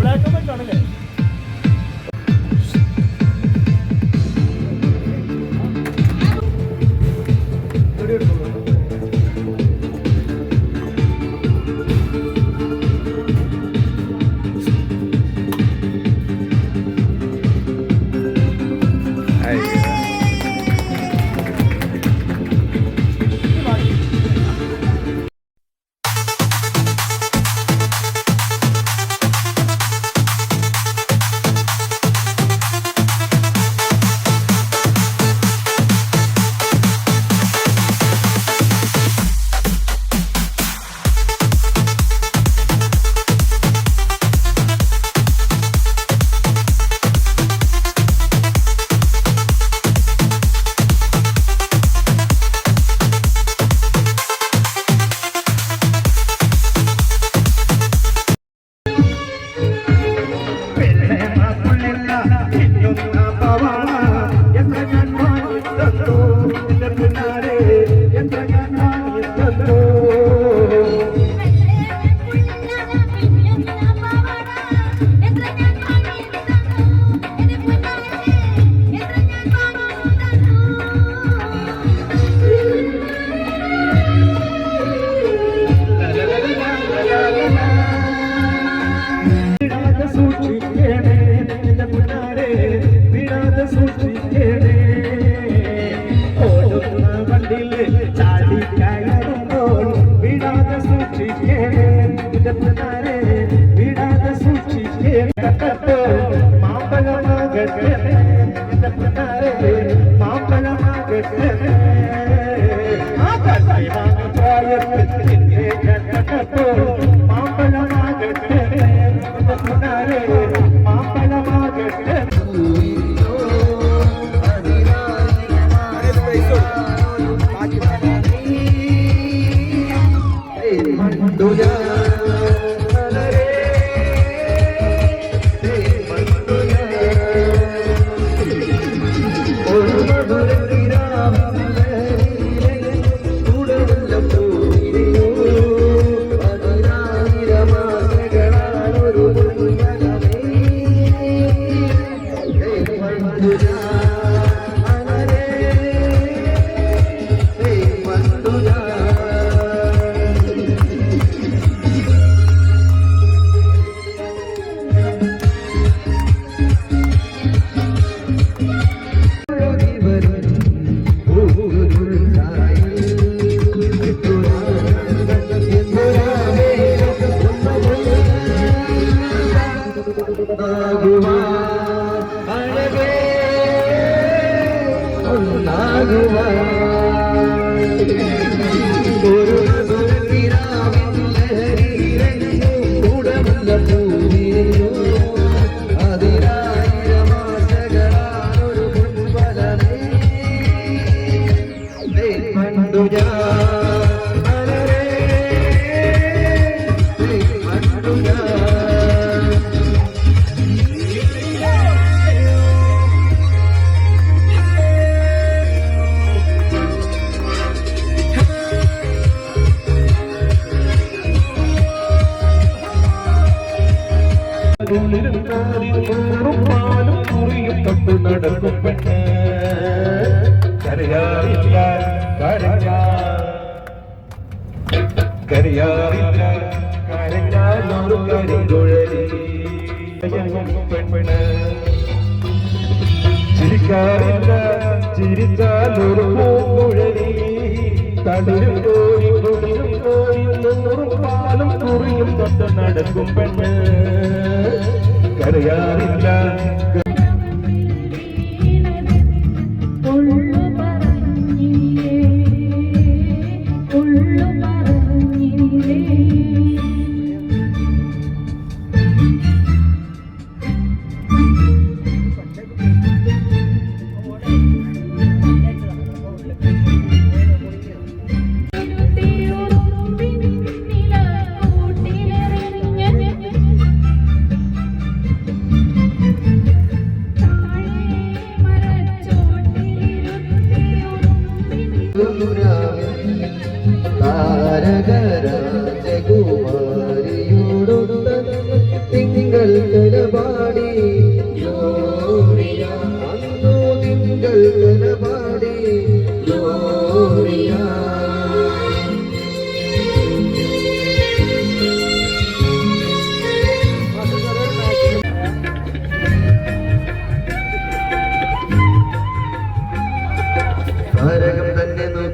Black and white ആണല്ലേ મનારે ചിരിച്ചാലൊരു പൂക്കുഴലി തളിരും കോരി കുളിരും കോരി നൂറും പാലും കുറിയും തൊട്ട് നടക്കും പെണ്ണ്. കരയാറില്ല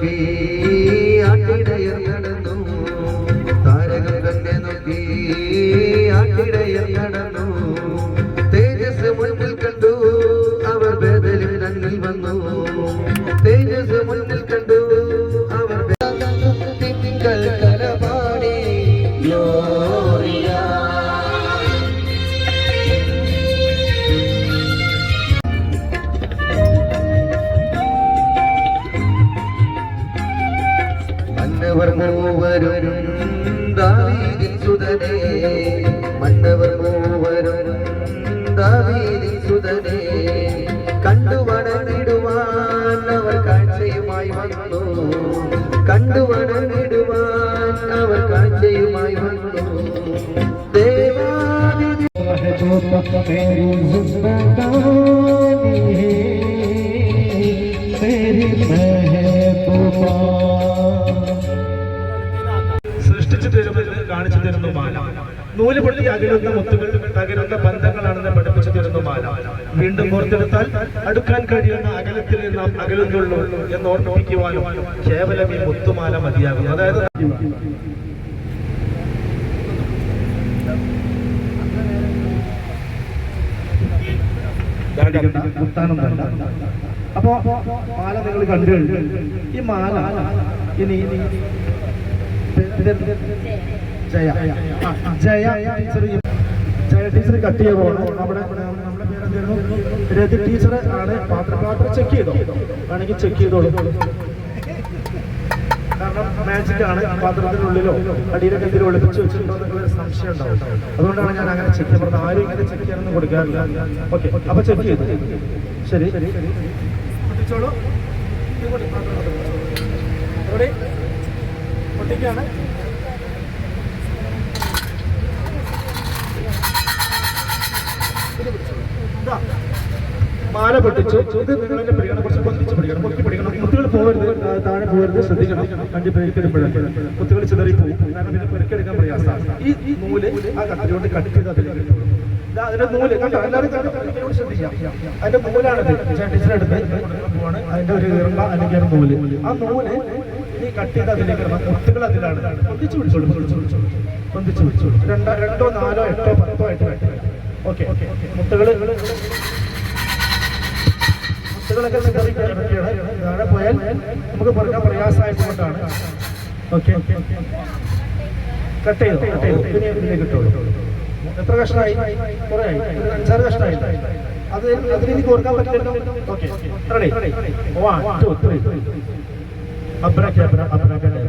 നോക്കി ആട്ടിടയർ നടന്നു. താരകം തന്നെ നോക്കി ആട്ടിടയർ നടന്നു. അകലുന്ന മുത്തുകൾ തകരുന്ന ബന്ധങ്ങളാണെന്ന് പഠിപ്പിച്ചു തരുന്നു മാല. വീണ്ടും ഓർത്തെടുത്താൽ അടുക്കാൻ കഴിയുന്ന അകലത്തിൽ നാം അകലുന്നുള്ളൂ എന്ന് ഓർമ്മിപ്പിക്കുവാനും കേവലം ഈ മുത്തുമാല മതിയാകും അതായത് മുത്താനൊന്നല്ല അപ്പോ മാല നിങ്ങൾ കണ്ടു കഴിഞ്ഞു. ഈ മാല ഇനി ഇനി Jaya Jaya teacher Jaya teacher cut ചെയ്ത് നമ്മുടെ നമ്മുടെ രതി ടീച്ചർ ആണ് പാത്രം പാത്രം ചെക്ക് ചെയ്തോ? വേണമെങ്കിൽ ചെക്ക് ചെയ്തോളൂ. കാരണം മാജിക് ആണ് പാത്രത്തിനുള്ളിലോ അടിയിലൊക്കെ എന്തെങ്കിലും ഒളിപ്പിച്ച് വെച്ചിട്ടുണ്ടോ സംശയം ഉണ്ടാവും. അതുകൊണ്ടാണ് ഞാൻ അങ്ങനെ ചെക്ക് ചെയ്യുന്നത്. ആരും ഇങ്ങനെ ചെക്ക് ചെയ്യാനൊന്നും കൊടുക്കാറില്ല. ഓക്കെ അപ്പൊ ചെക്ക് ചെയ്തു. ശരി. പൊട്ടിച്ചോളൂ. പൊട്ടിക്കാണ് ഇതാ. പൊട്ടിച്ചു ഇത് പിടിക്കണം കുറച്ച് പൊത്തിച്ച് പഠിക്കണം. പൊക്കി പഠിക്കണം. കുത്തുകൾ പോകരുത്. താഴെ പോകരുത്. ശ്രദ്ധിക്കണം. കണ്ടി പരിക്കെടുമ്പോഴൊക്കെ കുത്തുകൾ ചിതറി പോകും കാരണം പിന്നെ പരിക്കെടുക്കാൻ പ്രയാസമാണ് ഈ നൂൽ ആ കത്തിലോട്ട് കട്ട് ചെയ്ത് അതിലേക്ക് ഇതാ അതിന്റെ നൂൽ. കണ്ടോ? എല്ലാവരും കണ്ടോ? ശ്രദ്ധിക്കാം. അതിന്റെ നൂലാണിത്. ടീച്ചറെടുത്ത് പോവാണ്. അതിന്റെ ഒരു ഇറമ്പ അല്ലെങ്കിൽ നൂൽ. ആ നൂൽ ഈ കട്ട് ചെയ്ത് അതിലേക്ക് കുത്തുകൾ അതിലാണ്. പൊന്തിച്ചു പിടിച്ചോളൂ പൊന്തിച്ചു പിടിച്ചോളൂ. രണ്ടോ രണ്ടോ നാലോ എട്ടോ പത്തോ ആയിട്ട് ഓക്കെ. മുത്തുകൾ നിങ്ങൾക്കറിയാൻ പറ്റിയാണ് താഴെ പോയാൽ നമുക്ക് പറഞ്ഞാൽ പ്രയാസമായിട്ടുകൊണ്ടാണ് ഓക്കെ. കട്ട് ചെയ്തു? കട്ട് ചെയ്തു പിന്നെ ഇതിലേക്ക് ഇട്ടോളൂ എത്ര കഷ്ണമായി? കുറേ ആയി. അഞ്ചാറ് കഷ്ണമായി. അത് അതിൽ എനിക്ക് ഓർക്കാൻ പറ്റില്ലല്ലോ. Okay. Ready one two three abracadabra abracadabra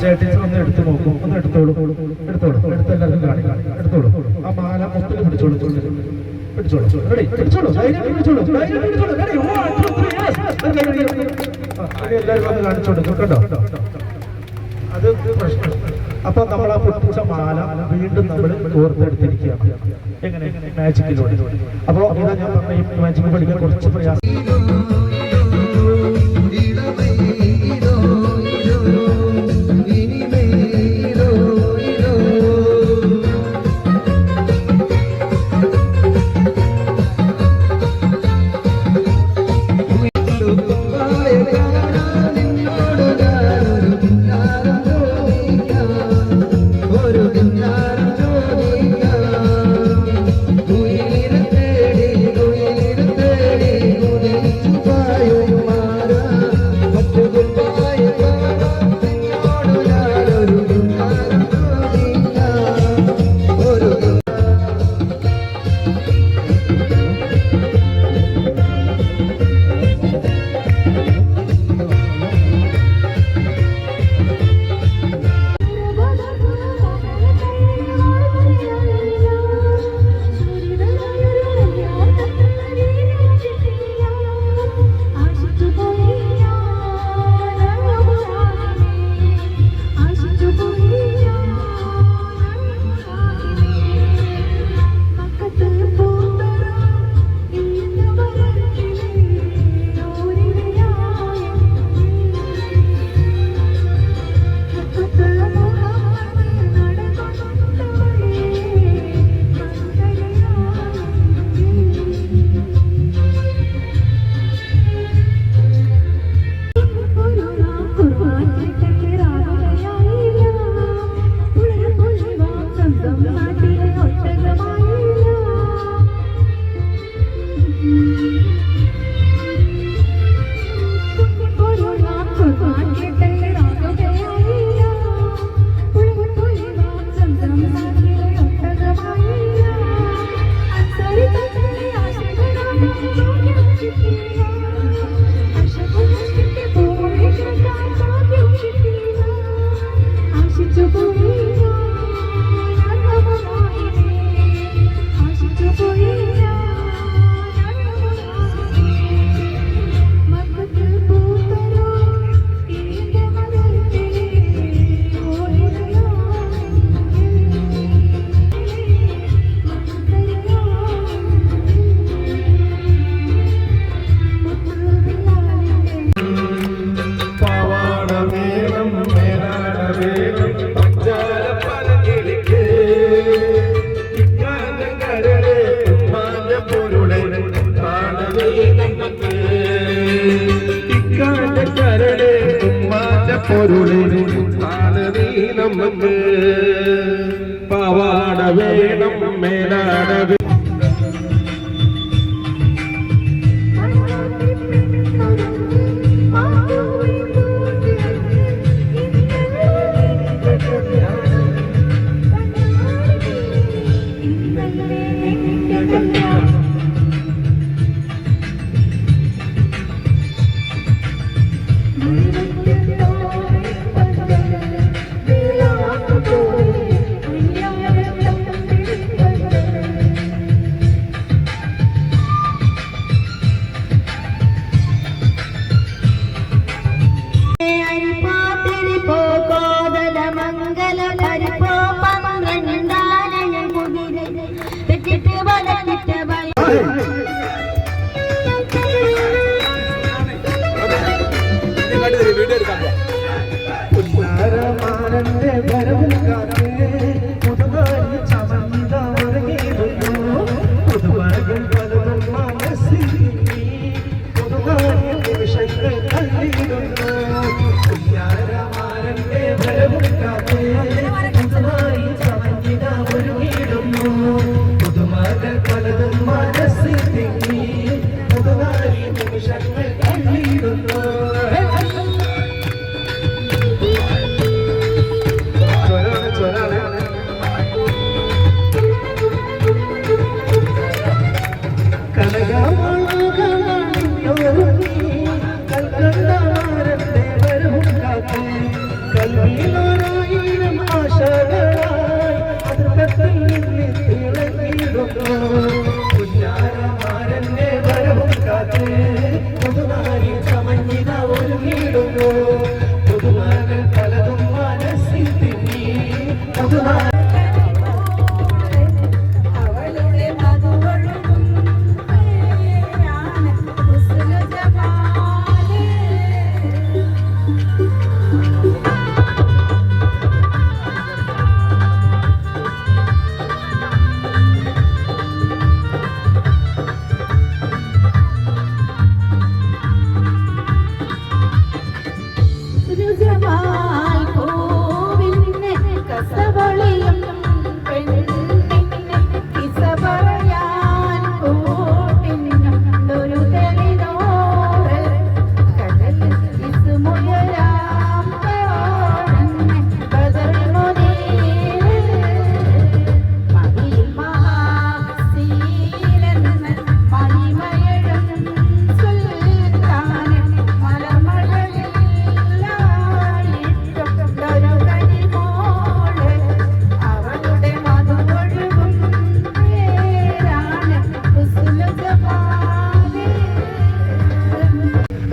ചേട്ടൻ ഒന്ന് എടുത്തു നോക്കൂ. ഒന്ന് എടുത്തോളൂ. എടുത്തോളൂ. എടുത്ത് എല്ലാവർക്കും കാണിക്കാം. എടുത്തോളൂ. ആ മാല മൊത്തം പിടിച്ചോളൂ. റെഡി റെഡി അത് പ്രശ്നം. അപ്പൊ നമ്മൾ ആ പൊട്ടിച്ച മാല വീണ്ടും നമ്മൾ ഓർത്തെടുത്തിരിക്കുക എങ്ങനെ? മാജിക്കിലൂടെ അപ്പോ ഇതാ ഞാൻ പറഞ്ഞ ഈ പഠിക്കാൻ കുറച്ച് പ്രയാസം.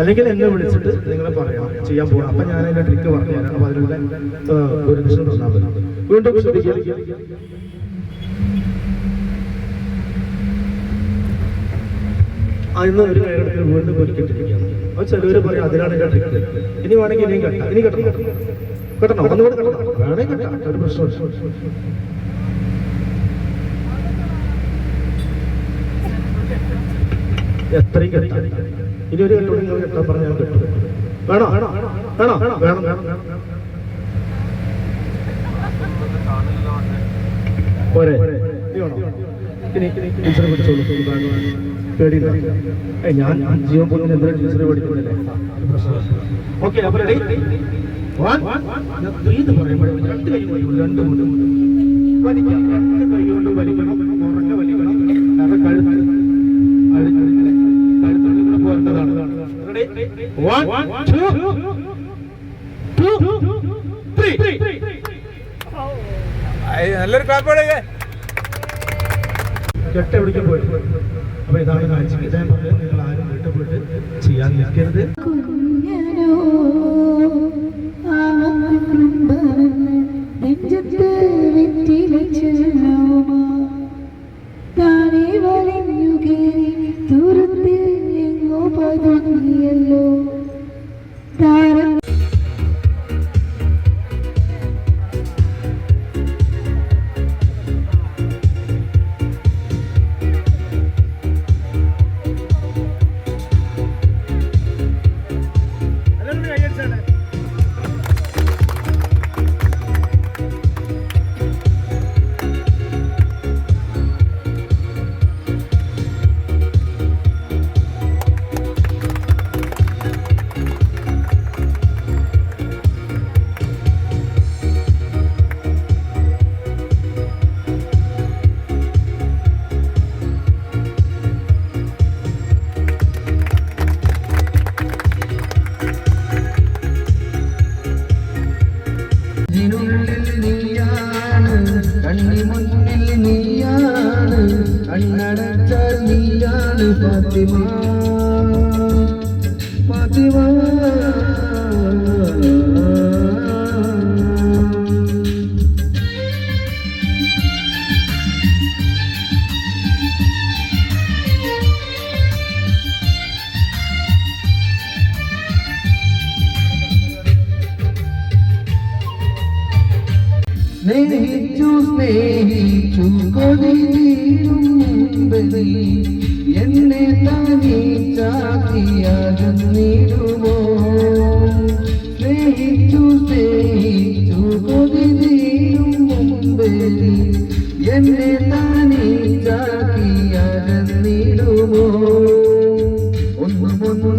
അല്ലെങ്കിൽ എന്നെ വിളിച്ചിട്ട് നിങ്ങൾ പറയാം. ചെയ്യാൻ പോകണം അപ്പൊ ഞാൻ അതിന്റെ ട്രിക്ക് പറഞ്ഞു തരാം. അപ്പൊ അതിലൂടെ ഒരു നിമിഷം തന്നാൽ വീണ്ടും ശ്രദ്ധിക്കുക ഒരു കൈകടത്തിൽ വീണ്ടും പൊരിക്കിട്ടിരിക്കുകയാണ് അപ്പൊ ചിലവര് പറയും അതിനാണ് എന്റെ ട്രിക്ക് ഇനി വേണമെങ്കിൽ ഇനിയും കെട്ടാം. ഇനി കെട്ടണം. കേട്ടോ ഒന്നുകൂടെ കെട്ടണം. വേണമെങ്കിൽ കെട്ടാം. ഒരു പ്രശ്നമില്ല ഞാൻ ജീവൻ പോകുന്ന എന്തിനാ One, two, two, three. നല്ലൊരു ക്ലാപ്പോടെ കെട്ട് എവിടേക്കും പോയിട്ട്. അപ്പൊ ഇതാണ് കാഴ്ച. ഞാൻ പറഞ്ഞത് നിങ്ങൾ ആരും വീട്ടിൽ പോയിട്ട് ചെയ്യാൻ നിൽക്കരുത്.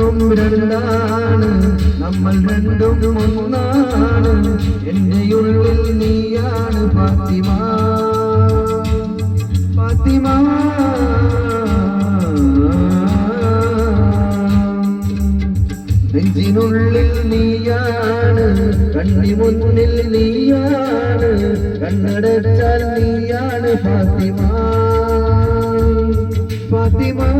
ഒന്നും രണ്ടാണ് നമ്മൾ രണ്ടും ഒന്നാണ്. എന്റെ ഉള്ളിൽ നീയാണ് ഫാത്തിമ. ഫാത്തിമ. നെഞ്ചിനുള്ളിൽ നീയാണ് കണ്ണി മുന്നിൽ നീയാണ് കണ്ണടച്ചാൽ നീയാണ് ഫാത്തിമ. ഫാത്തിമാ.